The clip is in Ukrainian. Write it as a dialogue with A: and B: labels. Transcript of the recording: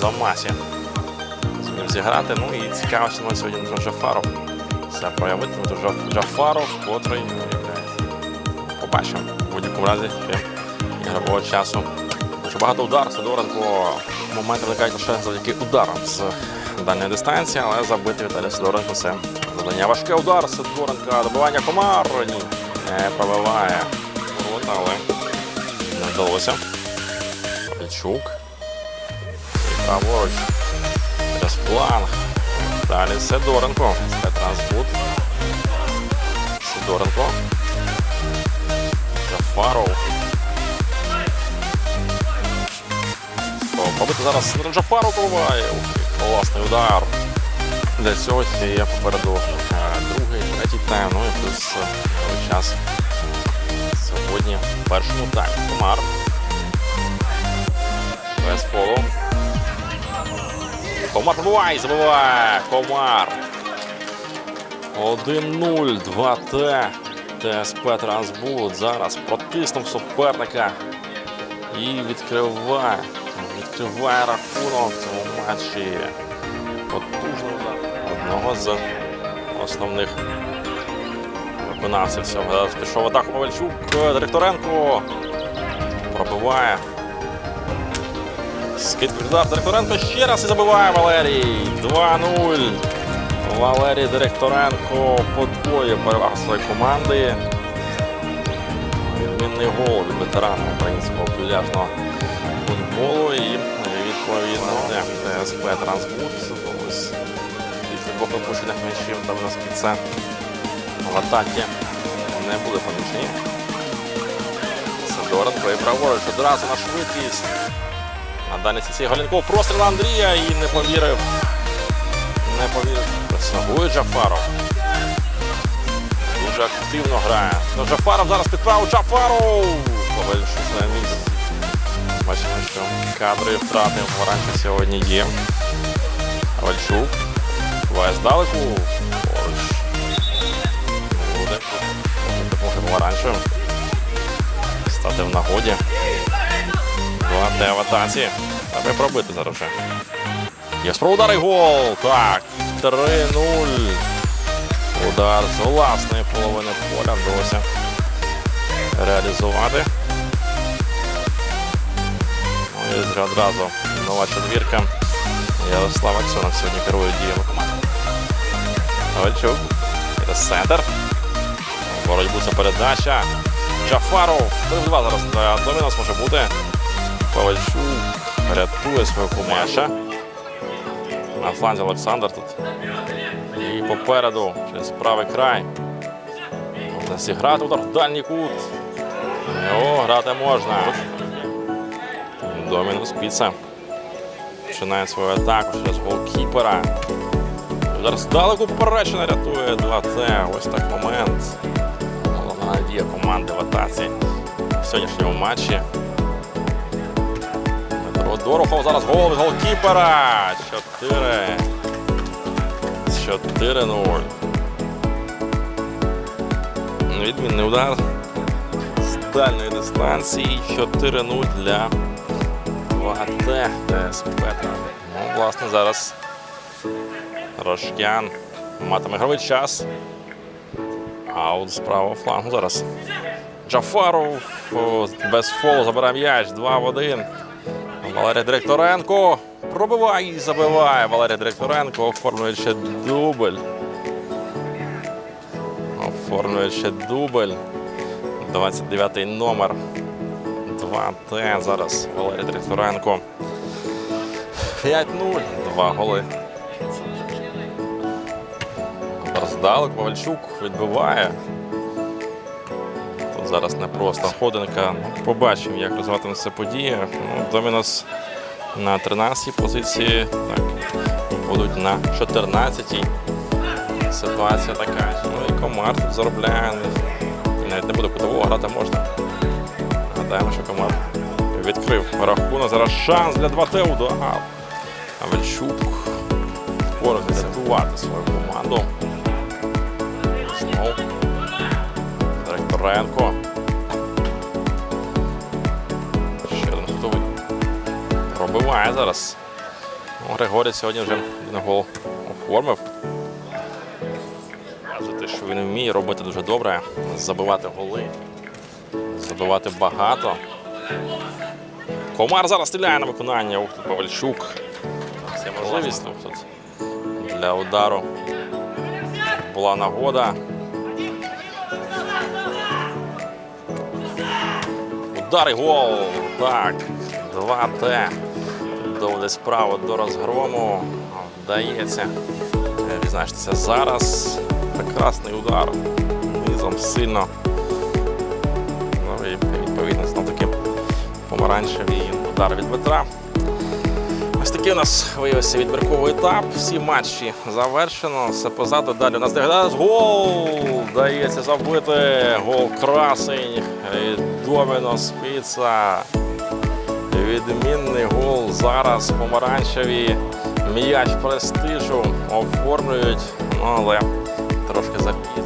A: Томасі. Зумів зіграти. Ну і цікаво, що на сьогодні Джон Джафаров. Все проявити. Джа- Джафаров, котрий ну. Побачимо. В будь-якому разі ще ігрового часу. Дуже багато ударів. Сидоренко моменти виникають лише завдяки ударам з дальньої дистанції, але забити Віталій Сидоренко це завдання. Важке удар Сидоренка, добивання комар. Ні, не пробиває ворота, але не вдалося. Павлічук. І праворуч. Через фланг. Далі Сидоренко. Спецтранспорт. Сидоренко. Джафаров. Пробити зараз Джафаров пробиває. Ух ти, Класний удар. Для цього ще є попереду е, другий, третій тайм. Ну і плюс е, новий час сьогодні в першому таймі. Комар. Без полу. Комар пробиває, забиває. Комар. 1-0, 2Т. ТСП Трансбуд зараз протиснув суперника і відкриває. Відкриває рахунок в цьому матчі. Потужний удар одного з основних виконавців пішов атаку Павельчук. Директоренко пробиває. Удар Директоренко ще раз і забиває Валерій. 2-0. Валерій Директоренко подвоює перевагу своєї команди. Відмінний гол від ветерана українського пляжного футболу і відповідно ТСП Трансбуд. Ось після двох випущених м'ячів там у нас піце в атакі не були помічені. Сидоренко і праворуч одразу на швидкість. На дальній сіці Галінков простріл Андрія і не повірив. Не повірив. Пресагує Джафаров. Дуже активно грає. Ну, Джафаров зараз підправив Джафаров. Повельшусь на місці. Бачимо, що кадри втрати в Варанчі сьогодні є. Вальчук. Буває здалеку. Поруч. Не Буде. Допомогти Варанчу. Стати в нагоді. 2Т в атаці. Треба пробити зараз вже. Є удар і гол. Так. 3-0. Удар з власної половини поля вдалося реалізувати. Ну, і одразу нова четвірка. Ярослав Аксьонов сьогодні керує діями команди. Ковальчук. Через центр. Боротьбу це передача. Джафаров. 3-2 зараз для Домінос може бути. Ковальчук рятує свою команду. На фланзі Олександр тут. І попереду через правий край. Зіграти удар в дальній кут. О, грати можна. Домінус Піца. Починає свою атаку через голкіпера. Удар здалеку поперечина рятує 2Т. Ось так момент. Головна надія команди в атаці в сьогоднішньому матчі. Дорохов зараз гол від голкіпера. 4. 4-0. Відмінний удар з дальньої дистанції. 4-0 для 2Т ТСП. Ну, власне, зараз Рожкян матиме ігровий час. Аут з правого флангу зараз. Джафаров без фолу забирає м'яч. 2 в 1. Валерій Директоренко пробиває і забиває. Валерій Директоренко оформлює ще дубль. Оформлює ще дубль. 29-й номер. 2Т. Зараз Валерій Директоренко. 5-0. Два голи. Роздалик Ковальчук відбиває. Зараз не просто ходинка. Ну, Побачимо, як розвиватиметься подія. Ну, Домінос на 13-й позиції. Так, будуть на 14-й. Ситуація така. Ну і комар тут заробляє. І навіть не буде кутового грати можна. Нагадаємо, що комар відкрив рахунок. Зараз шанс для 2Т удар. А Вельчук впорався рятувати свою команду. Знову. Директоренко. Ще один хтовий. Пробиває зараз. Ну, Григорій сьогодні вже один гол оформив. Показує, що він вміє робити дуже добре, забивати голи, забивати багато. Комар зараз стріляє на виконання. Ух, Павельчук. Це можливість ну, тут для удару. Була нагода. Удар і гол. Так. 2Т. Доволі справа до розгрому. Вдається е, відзначитися зараз. Прекрасний удар. Низом сильно. Ну і відповідно знов таки помаранчевий удар від Дмитра. Ось такий у нас виявився відбірковий етап. Всі матчі завершено. Все позаду. Далі у нас доглядає гол. Дається забити. Гол красень. Доміно спіца. Відмінний гол. Зараз помаранчеві. М'яч престижу оформлюють, ну, але трошки запізно.